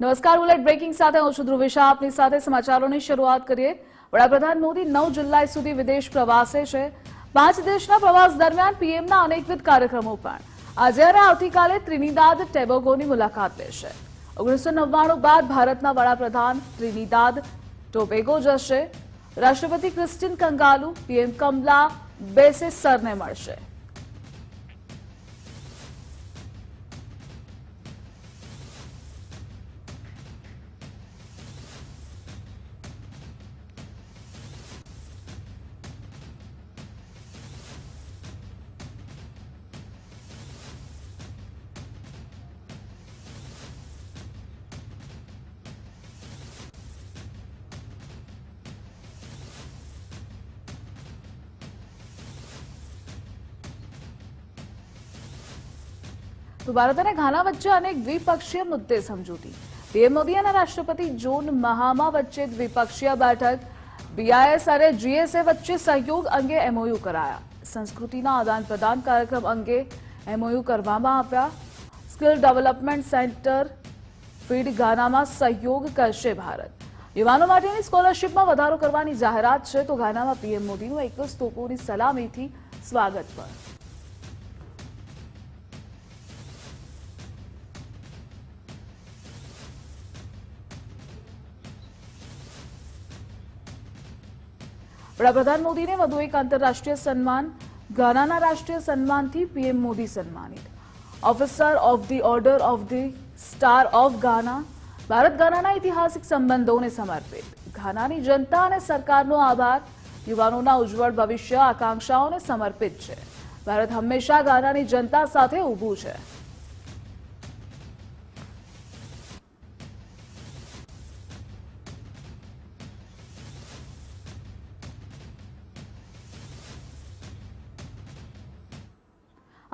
નમસ્કાર bullet breaking સાથે હું છું ધ્રુવિશા. આપની સાથે સમાચારોની શરૂઆત કરીએ. વડાપ્રધાન મોદી નવ જુલાઈ સુધી વિદેશ પ્રવાસે છે. પાંચ દેશના પ્રવાસ દરમિયાન પીએમના અનેકવિધ કાર્યક્રમો પણ. આજે અને આવતીકાલે ત્રિનિદાદ ટેબોગોની મુલાકાત લેશે. ઓગણીસો નવ્વાણું બાદ ભારતના વડાપ્રધાન ત્રિનિદાદ ટોબેગો જશે. રાષ્ટ્રપતિ ક્રિસ્ટિન કંગાલુ, પીએમ કમલા બેસેસરને મળશે. તો ભારત અને ઘાના વચ્ચે અનેક દ્વિપક્ષીય મુદ્દે સમજૂતી. પીએમ મોદી અને રાષ્ટ્રપતિ જોન મહામા વચ્ચે દ્વિપક્ષીય બેઠક. બીઆઈએસ અને જીએસએ વચ્ચે સહયોગ અંગે એમઓયુ કરાયા. સંસ્કૃતિના આદાન પ્રદાન કાર્યક્રમ અંગે એમઓયુ કરવામાં આવ્યા. સ્કિલ ડેવલપમેન્ટ સેન્ટર ફીડ ગાનામાં સહયોગ કરશે ભારત. યુવાનો માટેની સ્કોલરશીપમાં વધારો કરવાની જાહેરાત છે તો ગાનામાં પીએમ મોદીનું એકવીસ તોપોની સલામીથી સ્વાગત પણ. વડાપ્રધાન મોદીને વધુ એક આંતરરાષ્ટ્રીય સન્માન, ગાનાના રાષ્ટ્રીય સન્માનથી પીએમ મોદી સન્માનિત. Officer of the order of the star of Ghana Bharat ગાનાના ઐતિહાસિક સંબંધોને સમર્પિત. ગાનાની જનતા અને સરકારનો આભાર, યુવાનોના ઉજ્જવળ ભવિષ્ય આકાંક્ષાઓને સમર્પિત છે. ભારત હંમેશા ગાનાની જનતા સાથે ઊભું છે.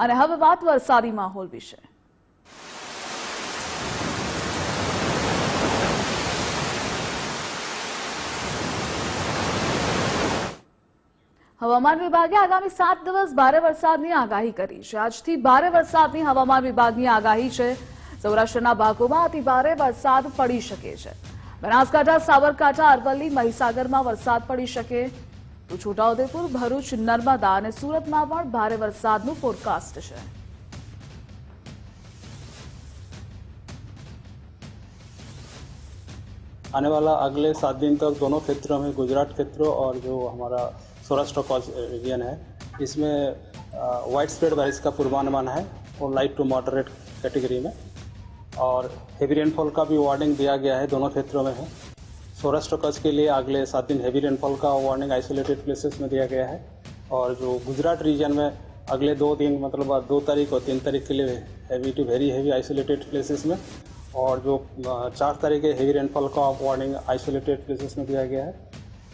અને હવે વાત વરસાદી માહોલ વિશે. હવામાન વિભાગે આગામી સાત દિવસ ભારે વરસાદની આગાહી કરી છે. આજથી ભારે વરસાદની હવામાન વિભાગની આગાહી છે. સૌરાષ્ટ્રના ભાગોમાં અતિ ભારે વરસાદ પડી શકે છે. બનાસકાંઠા, સાબરકાંઠા, અરવલ્લી, મહીસાગરમાં વરસાદ પડી શકે. તો છોટાઉદેપુર ભરૂચ નર્મદા અને સુરતમાં પણ ભારે વરસાદનું ફોરકાસ્ટ છે आने वाला अगले सात दिन तक दोनों क्षेत्रों में गुजरात क्षेत्रों और जो हमारा सौराष्ट्र कॉल रीजन है इसमें वाइड स्प्रेड बारिश का पूर्वानुमान है और लाइट टू मॉडरेट कैटेगरी में और हेवी रेनफॉल का भी वार्निंग दिया गया है दोनों क्षेत्रों में है सौराष्ट्र कच्छ के लिए अगले सात दिन हैवी रेनफॉल का वार्निंग आइसोलेटेड प्लेसेस में दिया गया है। और जो गुजरात रीजन में अगले दो दिन मतलब दो तारीख और तीन तारीख के लिए heavy to very heavy isolated places में और जो चार तारीख के हेवी रेनफॉल का वार्निंग आइसोलेटेड प्लेसेस में दिया गया है।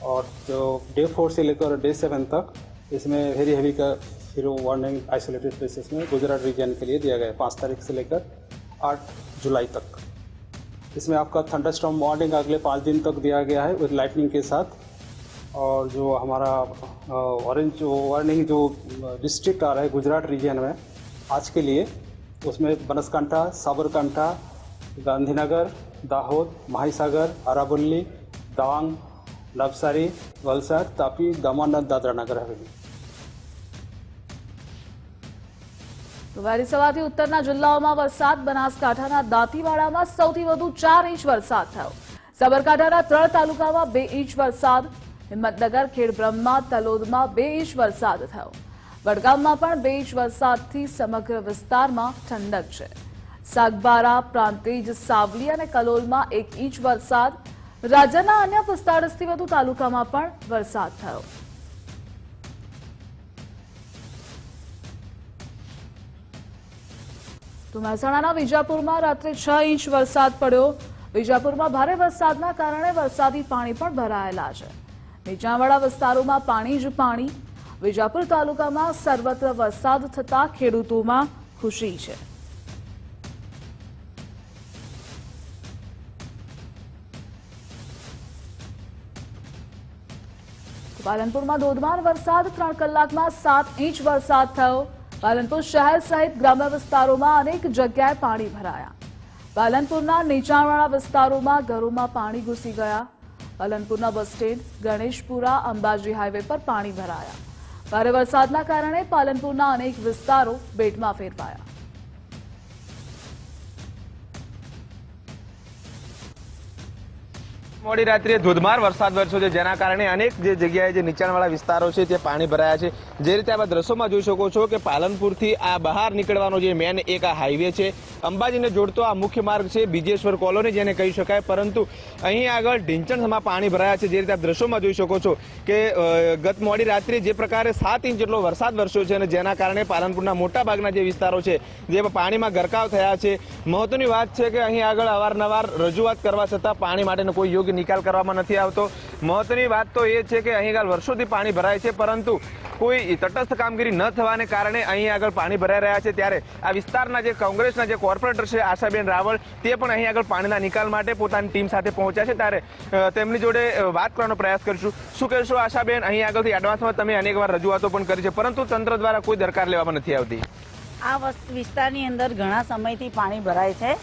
और जो डे फोर से लेकर डे सेवन तक इसमें वेरी हैवी का फिर वार्निंग आइसोलेटेड प्लेसेस में गुजरात रीजन के लिए दिया गया है, पाँच तारीख से लेकर आठ जुलाई तक। इसमें आपका थंडर स्टॉम वार्निंग अगले पाँच दिन तक दिया गया है विद लाइटनिंग के साथ। और जो हमारा ऑरेंज वार्निंग जो डिस्ट्रिक्ट आ रहा है गुजरात रीजन में, आज के लिए, उसमें बनसकंठा, साबरकांठा, गांधीनगर, दाहोद, महीसागर अराबल्ली दवांग नवसारी, वलसाड, तापी, दमन, दादरा नगर हवेली વહેલી સવારથી ઉત્તરના જિલ્લાઓમાં વરસાદ, બનાસકાંઠાના દાંતીવાડામાં સૌથી વધુ ચાર ઇંચ વરસાદ થયો. સાબરકાંઠાના ત્રણ તાલુકામાં બે ઇંચ વરસાદ, હિંમતનગર, ખેડબ્રહ્મા, તલોદમાં બે ઇંચ વરસાદ થયો. વડગામમાં પણ બે ઇંચ વરસાદથી સમગ્ર વિસ્તારમાં ઠંડક છે. સાગબારા, પ્રાંતિજ, સાવલી અને કલોલમાં એક ઇંચ વરસાદ. રાજ્યના અન્ય પિસ્તાળીસથી વધુ તાલુકામાં પણ વરસાદ થયો. તો મહેસાણાના વિજાપુરમાં રાત્રે છ ઇંચ વરસાદ પડ્યો. વિજાપુરમાં ભારે વરસાદના કારણે વરસાદી પાણી પણ ભરાયેલા છે. નીચાણવાળા વિસ્તારોમાં પાણી જ પાણી. વિજાપુર તાલુકામાં સર્વત્ર વરસાદ થતા ખેડૂતોમાં ખુશી છે. પાલનપુરમાં ધોધમાર વરસાદ, ત્રણ કલાકમાં સાત ઇંચ વરસાદ થયો. પાલનપુર શહેર સહિત ગ્રામ્ય વિસ્તારોમાં અનેક જગ્યાએ પાણી ભરાયા. પાલનપુરના નીચાણવાળા વિસ્તારોમાં ઘરોમાં પાણી ઘૂસી ગયા. પાલનપુરના bus stand, Ganeshpura, Ambaji highway પર પાણી ભરાયા. ભારે વરસાદના કારણે પાલનપુરના અનેક વિસ્તારો બેટમાં ફેરવાયા. મોડી રાત્રે ધોધમાર વરસાદ વરસ્યો છે. જેના કારણે અનેક જે જગ્યાએ જે નીચાણવાળા વિસ્તારો છે તે પાણી ભરાયા છે. જે રીતે આપણે દ્રશ્યોમાં જોઈ શકો છો કે પાલનપુરથી આ બહાર નીકળવાનો જે મેન એક આ હાઈવે છે. અંબાજીને જોડતો આ મુખ્ય માર્ગ છે બીજેશ્વર કોલોની જેને કહી શકાય. પરંતુ અહીં આગળ ઢીંચણમાં પાણી ભરાયા છે. જે રીતે આપ દ્રશ્યોમાં જોઈ શકો છો કે ગત મોડી રાત્રે જે પ્રકારે સાત ઇંચ જેટલો વરસાદ વરસ્યો છે અને જેના કારણે પાલનપુરના મોટા ભાગના જે વિસ્તારો છે જે પાણીમાં ગરકાવ થયા છે. મહત્વની વાત છે કે અહીં આગળ અવારનવાર રજૂઆત કરવા છતાં પાણી માટેનો કોઈ યોગ્ય નિકાલ કરવામાં નથી આવતો. મહત્વની વાત તો એ છે કે અહીં આગળ વર્ષોથી પાણી ભરાય છે, પરંતુ કોઈ તટસ્થ કામગીરી ન થવાને કારણે અહીં આગળ પાણી ભરાઈ રહ્યા છે. ત્યારે આ વિસ્તારના જે કોંગ્રેસના જે કોર્પોરેટર છે, આશાબેન રાવળ, તે પણ અહીં આગળ પાણીના નિકાલ માટે પોતાની ટીમ સાથે પહોંચ્યા છે. ત્યારે તેમની જોડે વાત કરવાનો પ્રયાસ કરીશું. શું કહેશો આશાબેન, અહીં આગળથી એડવાન્સમાં તમે અનેક વાર રજૂઆતો પણ કરી છે, પરંતુ તંત્ર દ્વારા કોઈ દરકાર લેવામાં નથી આવતી. આ વસ- વિસ્તારની અંદર ઘણા સમયથી પાણી ભરાય છે.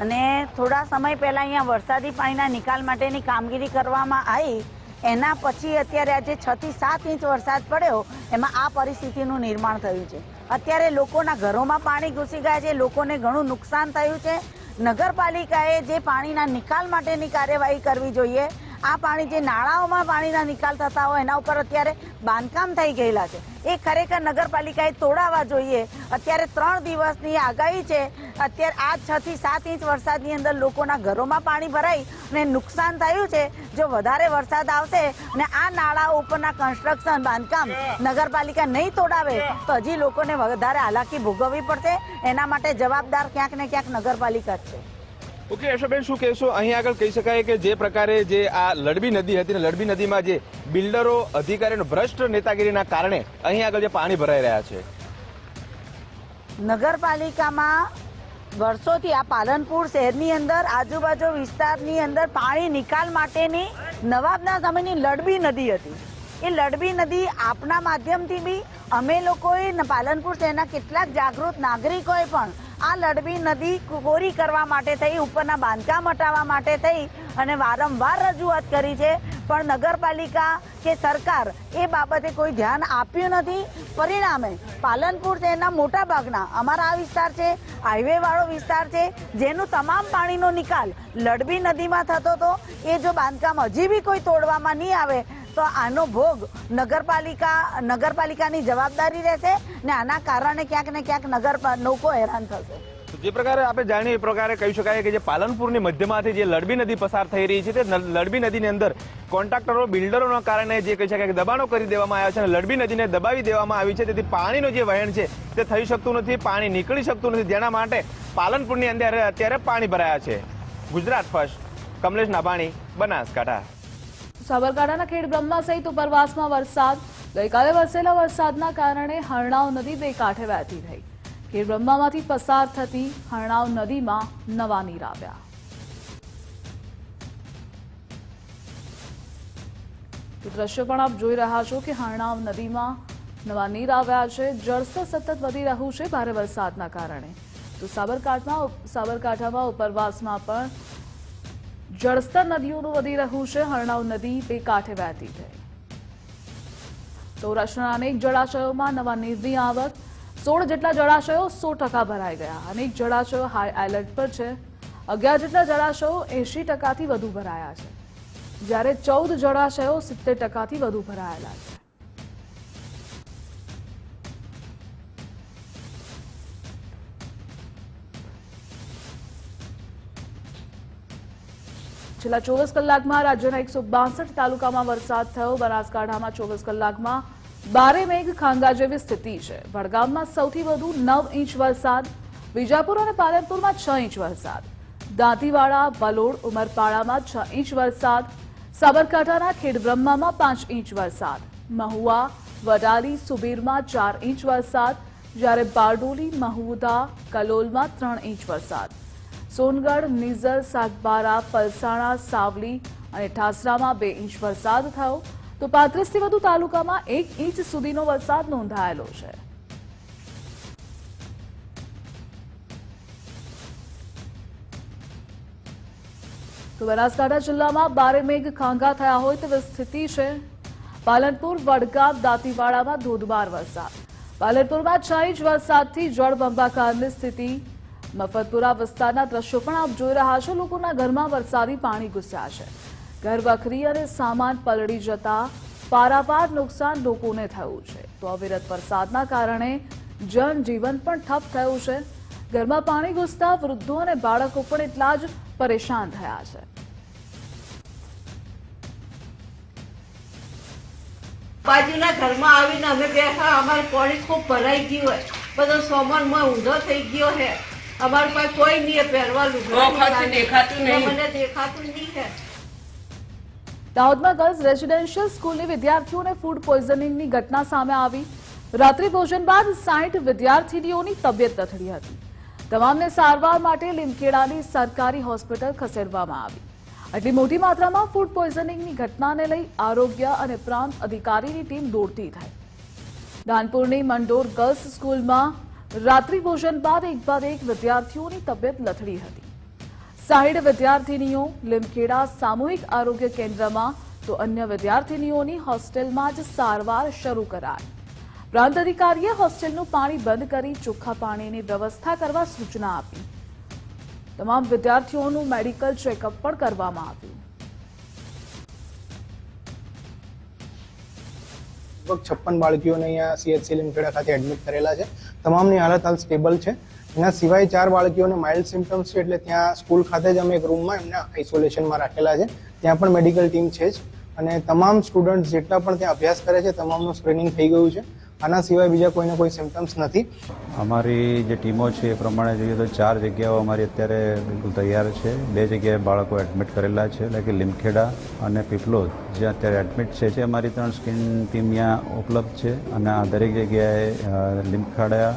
અને થોડા સમય પહેલાં અહીંયા વરસાદી પાણીના નિકાલ માટેની કામગીરી કરવામાં આવી. એના પછી અત્યારે આજે છ થી સાત ઇંચ વરસાદ પડ્યો. એમાં આ પરિસ્થિતિનું નિર્માણ થયું છે. અત્યારે લોકોના ઘરોમાં પાણી ઘૂસી ગયા છે. લોકોને ઘણું નુકસાન થયું છે. નગરપાલિકાએ જે પાણીના નિકાલ માટેની કાર્યવાહી કરવી જોઈએ આ પાણી જે નાળાઓમાં પાણીના નિકાલ થતા હોય, એના ઉપર અત્યારે બાંધકામ થઈ ગયેલા છે. એ ખરેખર નગરપાલિકાએ તોડાવવા જોઈએ. અત્યારે ત્રણ દિવસની આગાહી છે. અત્યારે આ છ થી સાત ઇંચ વરસાદની અંદર લોકોના ઘરોમાં પાણી ભરાઈ અને નુકસાન થયું છે. જો વધારે વરસાદ આવશે અને આ નાળા ઉપરના કન્સ્ટ્રક્શન બાંધકામ નગરપાલિકા નહીં તોડાવે, તો હજી લોકોને વધારે હાલાકી ભોગવવી પડશે. એના માટે જવાબદાર ક્યાંક ને ક્યાંક નગરપાલિકા જ છે. ઓકે યશોબેન શું કહેશો? અહીં આગળ કહી શકાય કે જે પ્રકારે જે આ લડબી નદી હતી ને લડબી નદીમાં જે બિલ્ડરો અધિકારીનો ભ્રષ્ટ નેતાગીરીના કારણે અહીં આગળ જે પાણી ભરાઈ રહ્યા છે. નગરપાલિકામાં વર્ષોથી આ પાલનપુર શહેરની અંદર, આજુબાજુ વિસ્તારની અંદર પાણી નિકાલ માટેની નવાબના સમયની લડબી નદી હતી. એ લડબી નદી આપના માધ્યમથી બી અમે લોકોએ પાલનપુર શહેરના કેટલાક જાગૃત નાગરિકોએ પણ આ લડબી નદી કોરી કરવા માટે થઈ, ઉપરના બાંધકામ હટાવવા માટે થઈ અને વારંવાર રજૂઆત કરી છે. પણ નગરપાલિકા કે સરકાર એ બાબતે કોઈ ધ્યાન આપ્યું નથી. પરિણામે પાલનપુર શહેરના મોટા ભાગના અમારા આ વિસ્તાર છે હાઈવે વાળો વિસ્તાર છે, જેનું તમામ પાણીનો નિકાલ લડબી નદીમાં થતો હતો એ જો બાંધકામ હજી બી કોઈ તોડવામાં નહીં આવે તો આનો ભોગ નગરપાલિકા, નગરપાલિકાની જવાબદારી રહેશે ને આના કારણે ક્યાંક ને ક્યાંક નગર લોકો હેરાન થશે. જે પ્રકારે આપણે જાણીએ એ પ્રકારે કહી શકાય કે જે પાલનપુરની મધ્યમાંથી જે લડબી નદી પસાર થઈ રહી છે તે લડબી નદીની અંદર કોન્ટ્રાક્ટરો, બિલ્ડરોના કારણે જે કહી શકાય કે દબાણો કરી દેવામાં આવ્યા છે અને લડબી નદીને દબાવી દેવામાં આવી છે. તેથી પાણીનો જે વહેણ છે તે થઈ શકતું નથી, પાણી નીકળી શકતું નથી. જેના માટે પાલનપુરની અંદર અત્યારે પાણી ભરાયા છે. ગુજરાત ફર્સ્ટ, કમલેશ નાભાણી, બનાસકાંઠા. સાબરકાંઠાના ખેડબ્રહ્મા સહિત ઉપરવાસમાં વરસાદ. ગઈકાલે વરસેલા વરસાદના કારણે હરણાવ નદી બે કાંઠે વહેતી થઈ ખેડબ્રહ્મામાંથી પસાર થતી હરણાવ નદીમાં નવા નીર આવ્યા. દ્રશ્ય પણ આપ જોઈ રહ્યા છો કે હરણાવ નદીમાં નવા નીર આવ્યા છે. જળસ્તર સતત વધી રહ્યું છે ભારે વરસાદના કારણે. તો સાબરકાંઠામાં સાબરકાંઠામાં ઉપરવાસમાં પણ જળસ્તર નદીઓનું વધી રહ્યું છે. હરણાવ નદી બે કાંઠે વહેતી થઈ. સૌરાષ્ટ્રના અનેક જળાશયોમાં નવા નીરની આવક. સોળ જેટલા જળાશયો સો ટકા ભરાઈ ગયા. અનેક જળાશયો હાઈ એલર્ટ પર છે. અગિયાર જેટલા જળાશયો એંશી ટકાથી વધુ ભરાયા છે. જ્યારે ચૌદ જળાશયો સિત્તેર ટકાથી વધુ ભરાયેલા છે. છેલ્લા ચોવીસ કલાકમાં રાજ્યના એકસો તાલુકામાં વરસાદ થયો. બનાસકાંઠામાં ચોવીસ કલાકમાં બારે મેઘ ખાંગા જેવી સ્થિતિ છે. વડગામમાં સૌથી વધુ નવ ઇંચ વરસાદ, વિજાપુર અને પાલનપુરમાં છ ઇંચ વરસાદ. દાંતીવાડા, વલોડ, ઉમરપાડામાં છ ઇંચ વરસાદ, સાબરકાંઠાના ખેડબ્રહ્મામાં પાંચ ઇંચ વરસાદ. મહુવા, વડાલી, સુબીરમાં ચાર ઇંચ વરસાદ. જ્યારે બારડોલી, મહુદા, કલોલમાં ત્રણ ઇંચ વરસાદ. સોનગઢ, નિઝર, સાગબારા, પલસાણા, સાવલી અને ઠાસરામાં બે ઇંચ વરસાદ થયો. તો પાંત્રીસથી વધુ તાલુકામાં એક ઇંચ સુધીનો વરસાદ નોંધાયેલો છે. તો બનાસકાંઠા જિલ્લામાં બારે મેઘ ખાંગા થયા હોય તેવી સ્થિતિ છે. પાલનપુર, વડગામ, દાંતીવાડામાં ધોધમાર વરસાદ. પાલનપુરમાં છ ઇંચ વરસાદથી જળબંબાકારની સ્થિતિ મફતપુરા વિસ્તારના દ્રશ્યો પણ આપ જોઈ રહ્યા છો. લોકોના ઘરમાં વરસાદી પાણી ઘૂસ્યા છે. ઘર વખરી અને સામાન પલળી જતા પારાપાર નુકસાન લોકોને થયું છે. તો અવિરત વરસાદના કારણે જનજીવન પણ ઠપ થયું છે. ઘરમાં પાણી ઘૂસતા વૃદ્ધો અને બાળકો પણ એટલા જ પરેશાન થયા છે. બાજુના ઘરમાં આવીને અમે બેઠા, અમારે પાણી ખૂબ ભરાઈ ગયું હોય. બધો સામાનમાં ઊંધો થઈ ગયો છે. અમારી પાસે કોઈ નહીં પહેરવાનું દેખાતું નહીં. મને દેખાતું નહીં છે દાહોદમાં ગર્લ્સ રેસિડેન્શિયલ સ્કૂલની વિદ્યાર્થીઓને ફૂડ પોઈઝનિંગની ઘટના સામે આવી. રાત્રિ ભોજન બાદ સાઠ વિદ્યાર્થીનીઓની તબિયત લથડી હતી. તમામને સારવાર માટે લીમખેડાની સરકારી હોસ્પિટલ ખસેડવામાં આવી. આટલી મોટી માત્રામાં ફૂડ પોઈઝનિંગની ઘટનાને લઈ આરોગ્ય અને પ્રાંત અધિકારીની ટીમ દોડતી થઈ ધાનપુરની મંડોર ગર્લ્સ સ્કૂલમાં રાત્રિ ભોજન બાદ એક બાદ એક વિદ્યાર્થીઓની તબિયત લથડી હતી. સાહીઠ વિદ્યાર્થીનીઓ લીમખેડા સામૂહિક આરોગ્ય કેન્દ્રમાં તો અન્ય વિદ્યાર્થીનીઓની હોસ્ટેલમાં જ સારવાર શરૂ કરાઈ. પ્રાંત અધિકારીએ હોસ્ટેલનું પાણી બંધ કરી ચોખ્ખા પાણીની વ્યવસ્થા કરવા સૂચના આપી. તમામ વિદ્યાર્થીઓનું મેડિકલ ચેકઅપ પણ કરવામાં આવ્યું. છપ્પન બાળકીઓને અહીંયા સીએચસી લીમખેડા ખાતે એડમિટ કરેલા છે. તમામની હાલત હાલ સ્ટેબલ છે. એના સિવાય ચાર બાળકીઓને માઇલ્ડ સિમ્ટમ્સ છે એટલે ત્યાં સ્કૂલ ખાતે જ અમે એક રૂમમાં એમને આઇસોલેશનમાં રાખેલા છે. ત્યાં પણ મેડિકલ ટીમ છે જ. અને તમામ સ્ટુડન્ટ જેટલા પણ ત્યાં અભ્યાસ કરે છે, તમામનું સ્ક્રીનિંગ થઈ ગયું છે. આના સિવાય બીજા કોઈને કોઈ સિમ્ટમ્સ નથી. અમારી જે ટીમો છે એ પ્રમાણે જોઈએ તો ચાર જગ્યાઓ અમારી અત્યારે બિલકુલ તૈયાર છે. બે જગ્યાએ બાળકો એડમિટ કરેલા છે, એટલે કે લીમખેડા અને પીપલોદ જે અત્યારે એડમિટ છે. જે અમારી ત્રણ સ્કીન ટીમ ત્યાં ઉપલબ્ધ છે અને આ દરેક જગ્યાએ લીમખેડા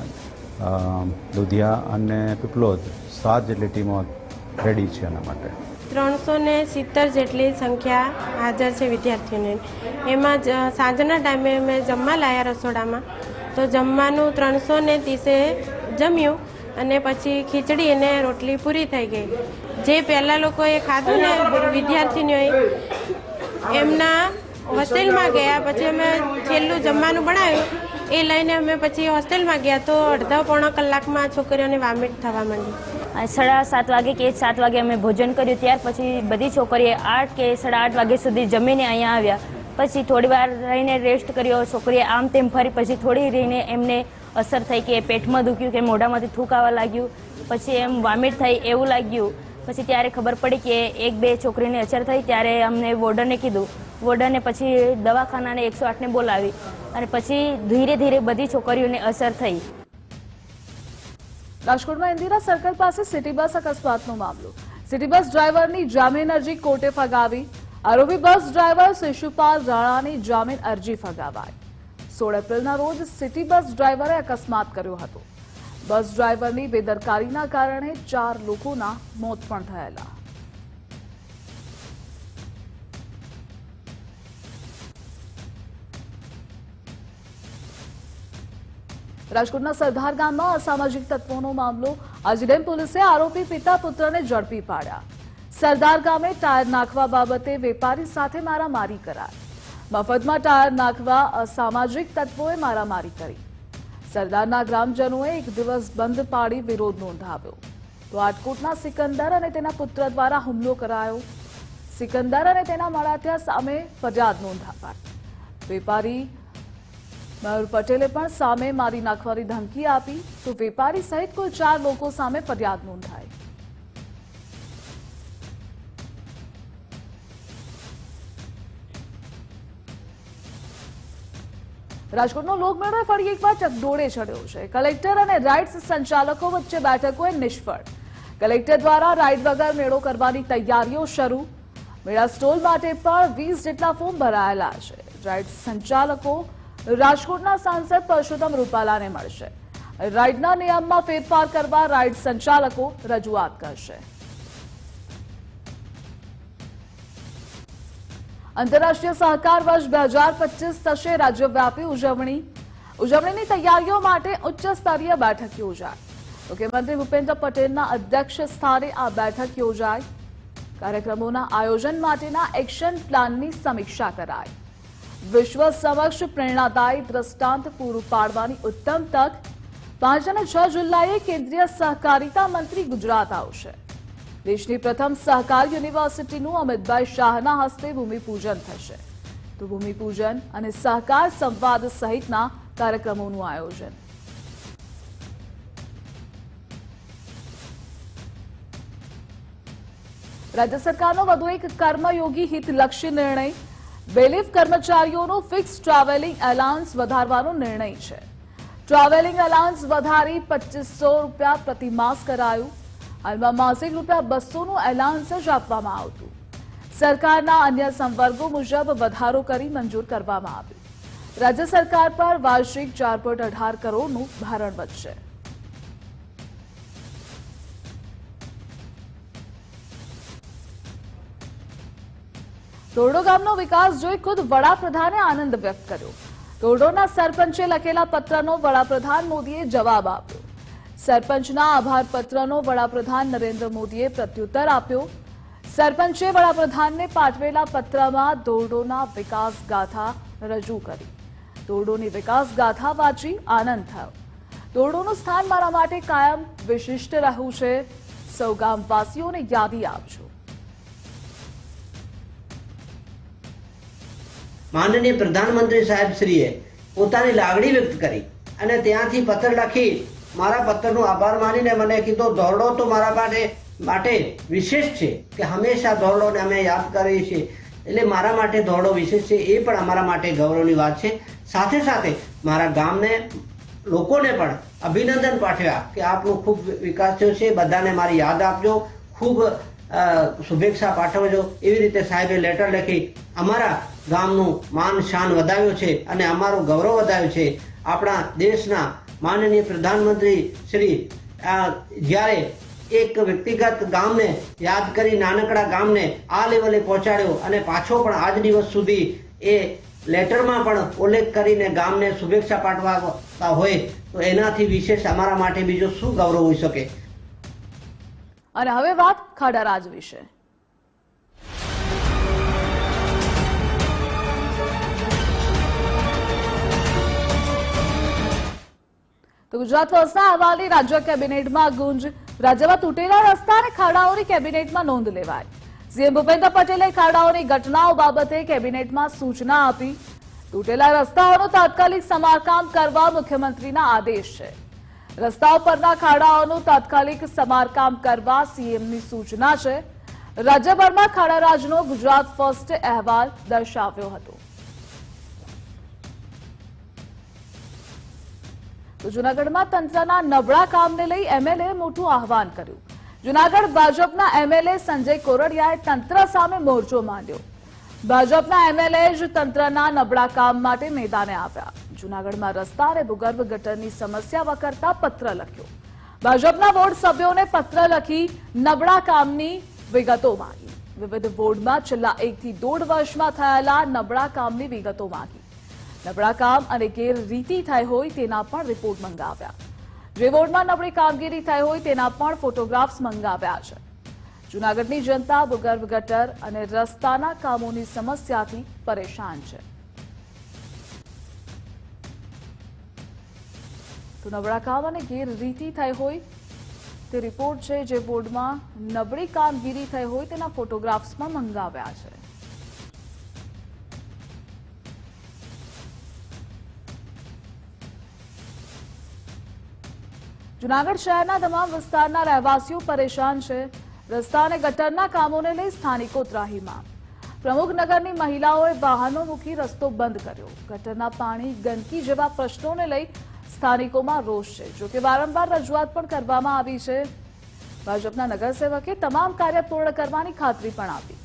દુધિયા અને પીપલોદ સાત જેટલી ટીમો રેડી છે એના માટે. ત્રણસો ને સિત્તેર જેટલી સંખ્યા હાજર છે વિદ્યાર્થીઓની. એમાં જ સાંજના ટાઈમે અમે જમવા લાયા રસોડામાં. તો જમવાનું ત્રણસો ને ત્રીસે જમ્યું અને પછી ખીચડી અને રોટલી પૂરી થઈ ગઈ. જે પહેલાં લોકોએ ખાધું ને વિદ્યાર્થીનીઓએ, એમના હોસ્ટેલમાં ગયા, પછી અમે છેલ્લું જમવાનું બનાવ્યું. એ લઈને અમે પછી હોસ્ટેલમાં ગયા તો અડધા પોણા કલાકમાં છોકરીઓને વામિટ થવા માંડી સાડા સાત વાગે કે સાત વાગે અમે ભોજન કર્યું. ત્યાર પછી બધી છોકરીએ આઠ કે સાડા આઠ વાગ્યા સુધી જમીને અહીંયા આવ્યા. પછી થોડી વાર રહીને રેસ્ટ કર્યો. છોકરીએ આમ તેમ ફરી પછી થોડી રહીને એમને અસર થઈ કે પેટમાં દુખ્યું કે મોઢામાંથી થૂક આવવા લાગ્યું. પછી એમ વોમિટ થઈ એવું લાગ્યું. પછી ત્યારે ખબર પડી કે એક બે છોકરીને અસર થઈ. ત્યારે અમને વોર્ડને કીધું. વોર્ડને પછી દવાખાનાને એકસો આઠને બોલાવી. અને પછી ધીરે ધીરે બધી છોકરીઓને અસર થઈ. રાજકોટમાં ઇન્દિરા સર્કલ પાસે સિટી બસ અકસ્માતનો મામલો. સિટી બસ ડ્રાઈવરની જામીન અરજી કોર્ટે ફગાવી. આરોપી બસ ડ્રાઈવર શિશુપાલ રાણાની જામીન અરજી ફગાવાઈ. સોળ એપ્રિલના રોજ સિટી બસ ડ્રાઈવરે અકસ્માત કર્યો હતો. બસ ડ્રાઈવરની બેદરકારીના કારણે ચાર લોકોના મોત પણ થયેલા. રાજકોટના સરદાર ગામમાં અસામાજિક તત્વોનો મામલો આજડેમ પોલીસે આરોપી પિતા પુત્રને ઝડપી પાડ્યા. સરદાર ગામે ટાયર નાખવા બાબતે વેપારી સાથે મારામારી કરાર. મફતમાં ટાયર નાખવા અસામાજિક તત્વોએ મારામારી કરી. સરદારના ગ્રામજનોએ એક દિવસ બંધ પાડી વિરોધ નોંધાવ્યો. તો રાજકોટના સિકંદર અને તેના પુત્ર દ્વારા હુમલો કરાયો. સિકંદર અને તેના મળાથિયા સામે ફરિયાદ નોંધાવાઈ વેપારી મયુર પટેલે પણ સામે મારી નાખવાની ધમકી આપી. તો વેપારી સહિત કુલ ચાર લોકો સામે ફરિયાદ નોંધાઈ. રાજકોટનો લોકમેળો ફરી એકવાર ચકડોળે ચડ્યો છે. કલેક્ટર અને રાઇડ્સ સંચાલકો વચ્ચે બેઠકોએ નિષ્ફળ. કલેક્ટર દ્વારા રાઇડ વગર મેળો કરવાની તૈયારીઓ શરૂ. મેળા સ્ટોલ માટે પણ વીસ જેટલા ફોર્મ ભરાયેલા છે. રાઇડ્સ સંચાલકો રાજકોટના સાંસદ પરસોત્તમ રૂપાલાને મળશે. રાઇડના નિયમમાં ફેરફાર કરવા રાઇડ સંચાલકો રજૂઆત કરશે. આંતરરાષ્ટ્રીય સહકાર વર્ષ બે હજાર પચીસ થશે રાજ્યવ્યાપી ઉજવણી. ઉજવણીની તૈયારીઓ માટે ઉચ્ચ સ્તરીય બેઠક યોજાય. મુખ્યમંત્રી ભૂપેન્દ્ર પટેલના અધ્યક્ષ સ્થાને આ બેઠક યોજાય. કાર્યક્રમોના આયોજન માટેના એક્શન પ્લાનની સમીક્ષા કરાઈ વિશ્વ સમક્ષ પ્રેરણાદાયી દ્રષ્ટાંત પૂરું પાડવાની ઉત્તમ તક. પાંચ અને છ જુલાઈએ કેન્દ્રીય સહકારિતા મંત્રી ગુજરાત આવશે. દેશની પ્રથમ સહકાર યુનિવર્સિટીનું અમિતભાઈ શાહના હસ્તે ભૂમિપૂજન થશે. તો ભૂમિપૂજન અને સહકાર સંવાદ સહિતના કાર્યક્રમોનું આયોજન. રાજ્ય સરકારનો વધુ એક કર્મયોગી હિતલક્ષી નિર્ણય બેલીફ કર્મચારીઓનો ફિક્સ ટ્રાવેલિંગ એલાઉન્સ વધારવાનો નિર્ણય છે. ટ્રાવેલિંગ એલાઉન્સ વધારી પચીસો રૂપિયા પ્રતિ માસ કરાયું. હાલમાં માસિક રૂપિયા બસોનું એલાઉન્સ જ આપવામાં આવતું. સરકારના અન્ય સંવર્ગો મુજબ વધારો કરી મંજૂર કરવામાં આવ્યું. રાજ્ય સરકાર પર વાર્ષિક ચાર પોઈન્ટ અઢાર કરોડનું ભારણ વધશે. તોરડો ગામનો વિકાસ જોઈ ખુદ વડાપ્રધાને આનંદ વ્યક્ત કર્યો. તોરડોના સરપંચે લખેલા પત્રનો વડાપ્રધાન મોદીએ જવાબ આપ્યો. સરપંચના આભાર પત્રનો વડાપ્રધાન નરેન્દ્ર મોદીએ પ્રત્યુત્તર આપ્યો. સરપંચે વડાપ્રધાનને પાઠવેલા પત્રમાં દોરડોના વિકાસ ગાથા રજૂ કરી. દોરડોની વિકાસ ગાથા વાંચી આનંદ થયો. દોરડોનું સ્થાન મારા માટે કાયમ વિશિષ્ટ રહ્યું છે. સૌ ગામવાસીઓને યાદી આપજો. માનનીય પ્રધાનમંત્રી સાહેબ શ્રીએ પોતાની લાગણી વ્યક્ત કરી અને ત્યાંથી પત્ર લખી મારા પત્રનો આભાર માનીને મને કીધો ધોરડો તો મારા માટે માટે વિશેષ છે કે હંમેશા ધોરડોને અમે યાદ કરીએ છીએ. એટલે મારા માટે ધોરડો વિશેષ છે, એ પણ અમારા માટે ગૌરવની વાત છે. સાથે સાથે મારા ગામને, લોકોને પણ અભિનંદન પાઠવ્યા કે આપનો ખૂબ વિકાસ થયો છે. બધાને મારી યાદ આપજો. ખૂબ શુભેચ્છા પાઠવજો. એવી રીતે સાહેબે લેટર લખી, અમારા ગામનું માન શાન વધાર્યું છે અને અમારું ગૌરવ વધાવ્યું છે. આપણા દેશના માનનીય પ્રધાનમંત્રી શ્રી જ્યારે એક વ્યક્તિગત ગામને યાદ કરી નાનકડા ગામને આ લેવલે પહોંચાડ્યો અને પાછો પણ આજ દિવસ સુધી એ લેટરમાં પણ ઉલ્લેખ કરીને ગામને શુભેચ્છા પાઠવાતા હોય, તો એનાથી વિશેષ અમારા માટે બીજો શું ગૌરવ હોઈ શકે? અને હવે વાત ખાડારાજ વિશે. તો ગુજરાત વર્ષના અહેવાલની રાજ્ય કેબિનેટમાં ગુંજ. રાજ્યમાં તૂટેલા રસ્તા અને ખાડાઓની કેબિનેટમાં નોંધ લેવાય સીએમ ભૂપેન્દ્ર પટેલે ખાડાઓની ઘટનાઓ બાબતે કેબિનેટમાં સૂચના આપી. તૂટેલા રસ્તાઓનું તાત્કાલિક સમારકામ કરવા મુખ્યમંત્રીના આદેશ છે. રસ્તાઓ પરના ખાડાઓનું તાત્કાલિક સમારકામ કરવા સીએમની સૂચના છે. રાજ્યભરમાં ખાડારાજનો ગુજરાત ફર્સ્ટ અહેવાલ દર્શાવ્યો હતો. તો જૂનાગઢમાં તંત્રના નબળા કામને લઈ એમએલએ મોટું આહવાન કર્યું. જૂનાગઢ ભાજપના એમએલએ સંજય કોરડિયાએ તંત્ર સામે મોરચો માંડ્યો. ભાજપના એમએલએ જ તંત્રના નબળા કામ માટે મેદાને આવ્યા. જૂનાગઢમાં રસ્તા અને ભૂગર્ભ ગટરની સમસ્યા વકરતા પત્ર લખ્યો. ભાજપના વોર્ડ સભ્યોને પત્ર લખી નબળા કામની વિગતો માંગી. વિવિધ વોર્ડમાં છેલ્લા એકથી દોઢ વર્ષમાં થયેલા નબળા કામની વિગતો માંગી. નબળા કામ અને ગેરરીતિ થઈ હોય તેના પણ રિપોર્ટ મંગાવ્યા. જે વોર્ડમાં નબળી કામગીરી થઈ હોય તેના પણ ફોટોગ્રાફ્સ મંગાવ્યા છે. જૂનાગઢની જનતા ભૂગર્ભ ગટર અને રસ્તાના કામોની સમસ્યાથી પરેશાન છે. તો નબળા કામ અને ગેરરીતિ થઈ હોય તે રિપોર્ટ છે જે બોર્ડમાં નબળી કામગીરી થઈ હોય તેના ફોટોગ્રાફ્સ પણ મંગાવ્યા છે. જૂનાગઢ શહેરના તમામ વિસ્તારના રહેવાસીઓ પરેશાન છે. રસ્તા અને ગટરના કામોને લઈ સ્થાનિકો ત્રાહીમામ. પ્રમુખનગરની મહિલાઓએ વાહનો મૂકી રસ્તો બંધ કર્યો. ગટરના પાણી ગંદકી જેવા પ્રશ્નોને લઈ સ્થાનિકોમાં રોષ છે. જોકે વારંવાર રજૂઆત પણ કરવામાં આવી છે. ભાજપના નગરસેવકે તમામ કાર્ય પૂર્ણ કરવાની ખાતરી પણ આપી.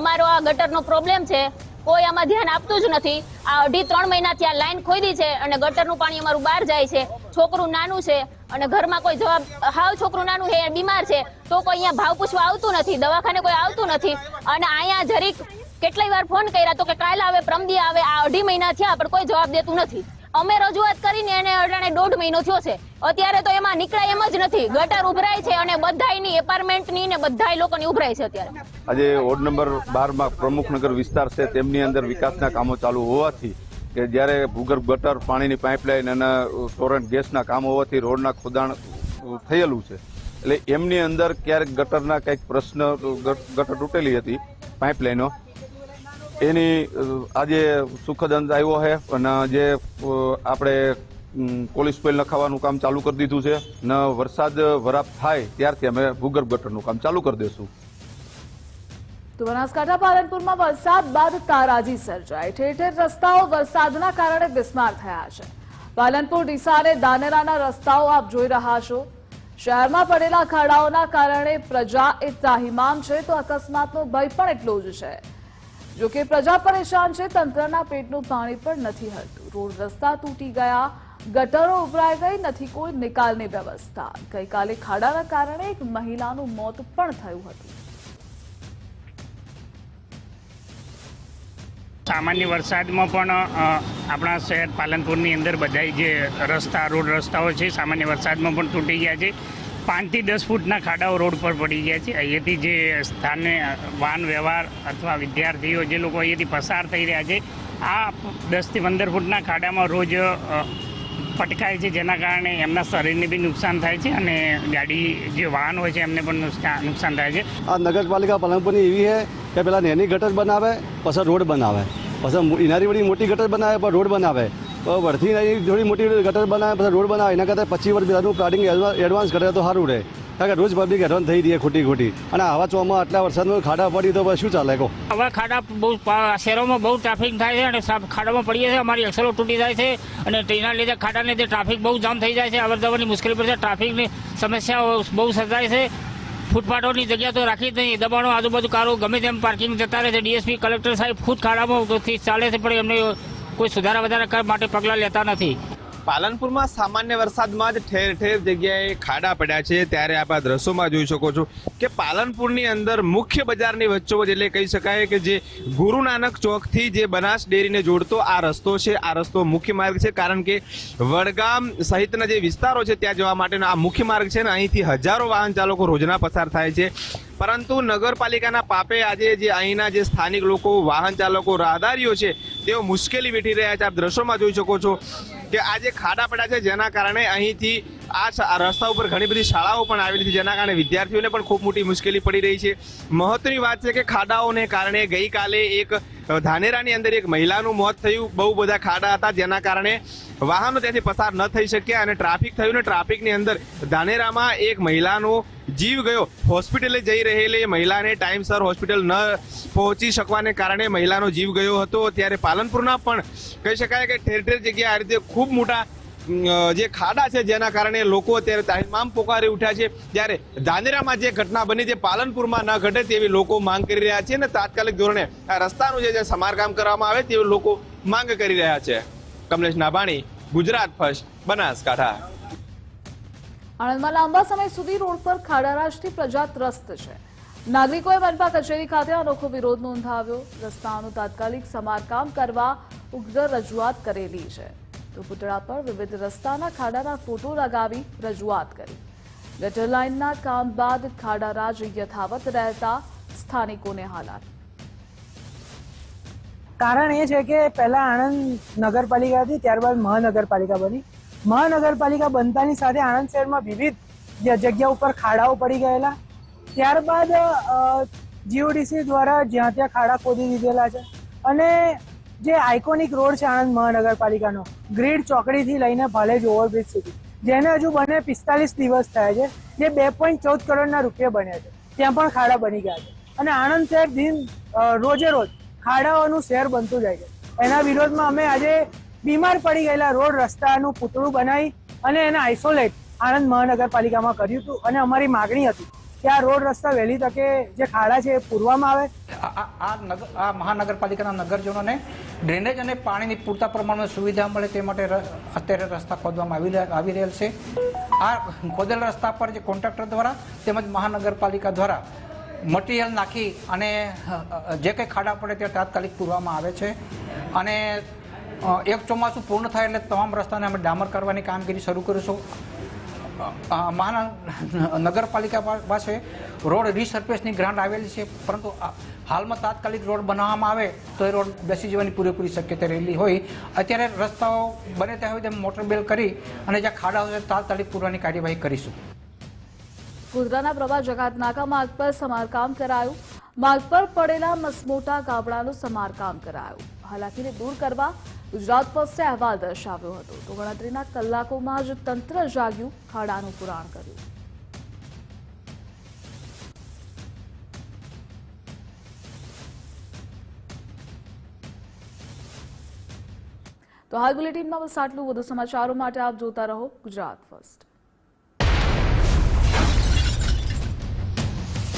અમારો આ ગટરનો પ્રોબ્લેમ છે. કોઈ આમાં ધ્યાન આપતું જ નથી. આ અઢી ત્રણ મહિનાથી આ લાઈન ખોદી છે અને ગટરનું પાણી અમારું બહાર જાય છે. છોકરું નાનું છે અને ઘરમાં કોઈ જવાબ, હાવ છોકરું નાનું છે બીમાર છે, તો કોઈ અહીંયા ભાવ પૂછવા આવતું નથી, દવાખાને કોઈ આવતું નથી. અને અહીંયા જરીક કેટલાય વાર ફોન કર્યા તો કે કાલ આવે, પ્રમદી આવે, આ અઢી મહિના થયા પણ કોઈ જવાબ દેતું નથી. અમે રજૂઆત કરીને એને અડાણે દોઢ મહિનો થયો છે. અત્યારે તો એમાં નીકળાય એમ જ નથી. ગટર ઉભરાય છે અને બધાયની એપાર્ટમેન્ટની ને બધાય લોકોની ઉભરાય છે અત્યારે. આજે વોર્ડ નંબર બારમાં પ્રમુખનગર વિસ્તાર છે, તેમની અંદર વિકાસના કામો ચાલુ હોવાથી કે જ્યારે ભૂગર્ભ ગટર, પાણીની પાઇપલાઇન અને ટોરેન્ટ ગેસના કામ હોવાથી રોડના ખોદાણ થયેલું છે. એટલે એમની અંદર ક્યારેક ગટરના કંઈક પ્રશ્ન ગટર તૂટેલી હતી, પાઇપલાઇનો. એની આજે સુખદ અંત આવ્યો છે અને જે આપણે પોલીસ પેલ નખાવાનું કામ ચાલુ કરી દીધું છે, ને વરસાદ વરાપ થાય ત્યારથી અમે ભૂગર્ભ ગટરનું કામ ચાલુ કરી દઈશું તો બનાસકાંઠા પાલનપુરમાં વરસાદ બાદ તારાજી સર્જાઈ ઠેર ઠેર રસ્તાઓ વરસાદના કારણે બિસ્માર થયા છે. પાલનપુર ડીસા અને દાનેરાના રસ્તાઓ આપ જોઈ રહ્યા છો. શહેરમાં પડેલા ખાડાઓના કારણે પ્રજા એ ત્રાહિમામ છે, તો અકસ્માતનો ભય પણ એટલો જ છે. જો કે પ્રજા પરેશાન છે, તંત્રના પેટનું પાણી પણ નથી હલતું. રોડ રસ્તા તૂટી ગયા, ગટરો ઉભરાઈ ગઈ, નથી કોઈ નિકાલની વ્યવસ્થા. ગઈકાલે ખાડાના કારણે એક મહિલાનું મોત પણ થયું હતું. સામાન્ય વરસાદમાં પણ આપણા શહેર પાલનપુરની અંદર બધાય જે રસ્તા, રોડ રસ્તાઓ છે, સામાન્ય વરસાદમાં પણ તૂટી ગયા છે. પાંચથી દસ ફૂટના ખાડાઓ રોડ પર પડી ગયા છે. અહીંયાથી જે સ્થાને વાહન વ્યવહાર અથવા વિદ્યાર્થીઓ જે લોકો અહીંયાથી પસાર થઈ રહ્યા છે, આ દસથી પંદર ફૂટના ખાડામાં રોજ પટકાય છે. જેના કારણે એમના શરીરને બી નુકસાન થાય છે અને ગાડી જે વાહન હોય છે, એમને પણ નુકસાન થાય છે. આ નગરપાલિકા પલંગપુરની એવી છે કે પેલા નેની ગટર બનાવે, પછી રોડ બનાવે. પછી ઇનારી વળી મોટી ગટર બનાવે, પણ રોડ બનાવે. વરથી નાની થોડી મોટી ગટર બનાવે, પછી રોડ બનાવે, એના કરતાં પચીસ વર્ષ પહેલાંનું પ્લાનિંગ એડવાન્સ કરે તો સારું રહે. કારણ કે રોજ પબ્લિક એડવાન્સ થઈ રહી ખોટી ખોટી. અને આવા ચોમાં આટલા વરસાદમાં ખાડા પડી તો શું ચાલે કહો? હવે ખાડા બહુ શહેરોમાં બહુ ટ્રાફિક થાય છે અને ખાડામાં પડીએ છીએ અમારી એક્સલો તૂટી જાય છે અને તેના લીધે ખાડાને લીધે ટ્રાફિક બહુ જામ થઈ જાય છે. અવર જવરની મુશ્કેલી પડે છે ટ્રાફિકની સમસ્યાઓ બહુ સર્જાય છે. ફૂટપાથોની જગ્યા તો રાખી જ નહીં દબાણો આજુબાજુ કારો ગમે તેમ પાર્કિંગ જતા રહે છે. ડીએસપી કલેક્ટર સાહેબ ખુદ ખાડામાં ચાલે છે, પણ એમને કોઈ સુધારા વધારા માટે પગલાં લેતા નથી. પાલનપુરમાં સામાન્ય વરસાદમાં જ ઠેર ઠેર જગ્યાએ ખાડા પડ્યા છે. ત્યારે આપ આ દ્રશ્યોમાં જોઈ શકો છો કે પાલનપુરની અંદર મુખ્ય બજારની વચ્ચોવચ એટલે કહી શકાય કે જે ગુરુ નાનક ચોકથી જે બનાસ ડેરીને જોડતો આ રસ્તો છે, આ રસ્તો મુખ્ય માર્ગ છે. કારણ કે વડગામ સહિતના જે વિસ્તારો છે ત્યાં જવા માટેનો આ મુખ્ય માર્ગ છે ને અહીંથી હજારો વાહન ચાલકો રોજના પસાર થાય છે. પરંતુ નગરપાલિકાના પાપે આજે જે અહીંના જે સ્થાનિક લોકો, વાહન ચાલકો, રાહદારીઓ છે તેઓ મુશ્કેલી વેઠી રહ્યા છે. આપ દ્રશ્યોમાં જોઈ શકો છો કે આ જે ખાડા પડ્યા છે, જેના કારણે અહીંથી આ રસ્તા ઉપર ઘણી બધી શાળાઓ પણ આવેલી છે, જેના કારણે વિદ્યાર્થીઓને પણ ખૂબ મોટી મુશ્કેલી પડી રહી છે. મહત્વની વાત છે કે ખાડાઓને કારણે ગઈકાલે એક ધાનેરાની અંદર એક મહિલાનું મોત થયું. બહુ બધા ખાડા હતા જેના કારણે વાહનો ત્યાંથી પસાર ન થઈ શક્યા અને ટ્રાફિક થયું ને ટ્રાફિકની અંદર ધાનેરામાં એક મહિલાનો જીવ ગયો. હોસ્પિટલે જઈ રહેલી મહિલાને ટાઈમસર હોસ્પિટલ ન પહોંચી શકવાને કારણે મહિલાનો જીવ ગયો હતો. ત્યારે પાલનપુરના પણ કહી શકાય કે ઠેર ઠેર જગ્યાએ આ રીતે ખૂબ મોટા જે ખાડા છે જેના કારણે લોકો અત્યારે તમામ પોકારી ઉઠ્યા છે. જ્યારે ધાનેરામાં જે ઘટના બની જે પાલનપુરમાં ન ઘટે તેવી લોકો માંગ કરી રહ્યા છે અને તાત્કાલિક ધોરણે આ રસ્તાનું જે સમારકામ કરવામાં આવે તેવી લોકો માંગ કરી રહ્યા છે. કમલેશ નાભાણી, ગુજરાત ફર્સ્ટ, બનાસકાંઠા. આણંદમાં લાંબા સમય સુધી રોડ પર ખાડારાજથી પ્રજા ત્રસ્ત છે. નાગરિકોએ મનપા કચેરી ખાતે અનોખો વિરોધ નોંધાવ્યો. રસ્તાનું તાત્કાલિક સમારકામ કરવા ઉગ્ર રજૂઆત કરેલી છે. તો પુતળા પર વિવિધ રસ્તાના ખાડાના ફોટો લગાવી રજૂઆત કરી. ગટર લાઇનના કામ બાદ ખાડા રાજ યથાવત રહેતા સ્થાનિકોને હાલાત. કારણ એ છે કે પહેલા આણંદ નગરપાલિકા હતી, ત્યારબાદ મહાનગરપાલિકા બની. મહાનગરપાલિકા બનતાની સાથે આણંદ શહેરમાં વિવિધ જગ્યા ઉપર ખાડાઓ પડી ગયેલા. ત્યારબાદ જીઓડીસી દ્વારા જ્યાં ત્યાં ખાડા ખોદી દીધેલા છે. અને જે આઇકોનિક રોડ છે આણંદ મહાનગરપાલિકાનો. ગ્રીડ ચોકડીથી લઈને ભાલેજ ઓવરબ્રિજ સુધી. જેને હજુ બને પિસ્તાલીસ દિવસ થયા છે, જે બે પોઈન્ટ ચૌદ કરોડના રૂપિયા બન્યા છે. ત્યાં પણ ખાડા બની ગયા છે. અને આણંદ શહેર દિન રોજે રોજ ખાડાઓનું શહેર બનતું જાય છે. એના વિરોધમાં અમે આજે બીમાર પડી ગયેલા રોડ રસ્તાનું પૂતળું બનાવી અને એને આઇસોલેટ આણંદ મહાનગરપાલિકામાં કર્યું હતું. અને અમારી માગણી હતી કે આ રોડ રસ્તા વહેલી તકે જે ખાડા છે એ પૂરવામાં આવે? આ નગર આ મહાનગરપાલિકાના નગરજનોને ડ્રેનેજ અને પાણીની પૂરતા પ્રમાણમાં સુવિધા મળે તે માટે અત્યારે રસ્તા ખોદવામાં આવી આવી રહેલ છે. આ ખોદેલ રસ્તા પર જે કોન્ટ્રાક્ટર દ્વારા તેમજ મહાનગરપાલિકા દ્વારા મટીરિયલ નાખી અને જે કંઈ ખાડા પડે તે તાત્કાલિક પૂરવામાં આવે છે. અને એક ચોમાસું પૂર્ણ થાય એટલે તમામ રસ્તાને અમે ડામર કરવાની કામગીરી શરૂ કરીશું. અ, નગરપાલિકા પાસે રોડ રીસર્ફેસની ગ્રાન્ટ આવેલી છે પરંતુ હાલમાં તાત્કાલિક રોડ બનાવવામાં આવે તો એ રોડ બેસી જવાની પૂરેપૂરી શક્યતા રહેલી હોય. અત્યારે રસ્તાઓ બને ત્યાં સુધી તેમ મોટર બેલ કરી અને જ્યાં ખાડા હોય તાત્કાલિક પૂરવાની કાર્યવાહી કરીશું. ગોધરાના પ્રભા જગાત નાકા માર્ગ પર સમારકામ કરાયું. માર્ગ પર પડેલા મસમોટા ગાબડાનું સમારકામ કરાયું. હાલાકીને દૂર કરવા ગુજરાત ફર્સ્ટે અહેવાલ દર્શાવ્યો હતો. તો ગણતરીના કલાકોમાં જ તંત્ર જાગ્યું, ખાડાનું પુરાણ કર્યું. તો હાલ બુલેટિનમાં બસ આટલું. વધુ સમાચારો માટે આપ જોતા રહો ગુજરાત ફર્સ્ટ.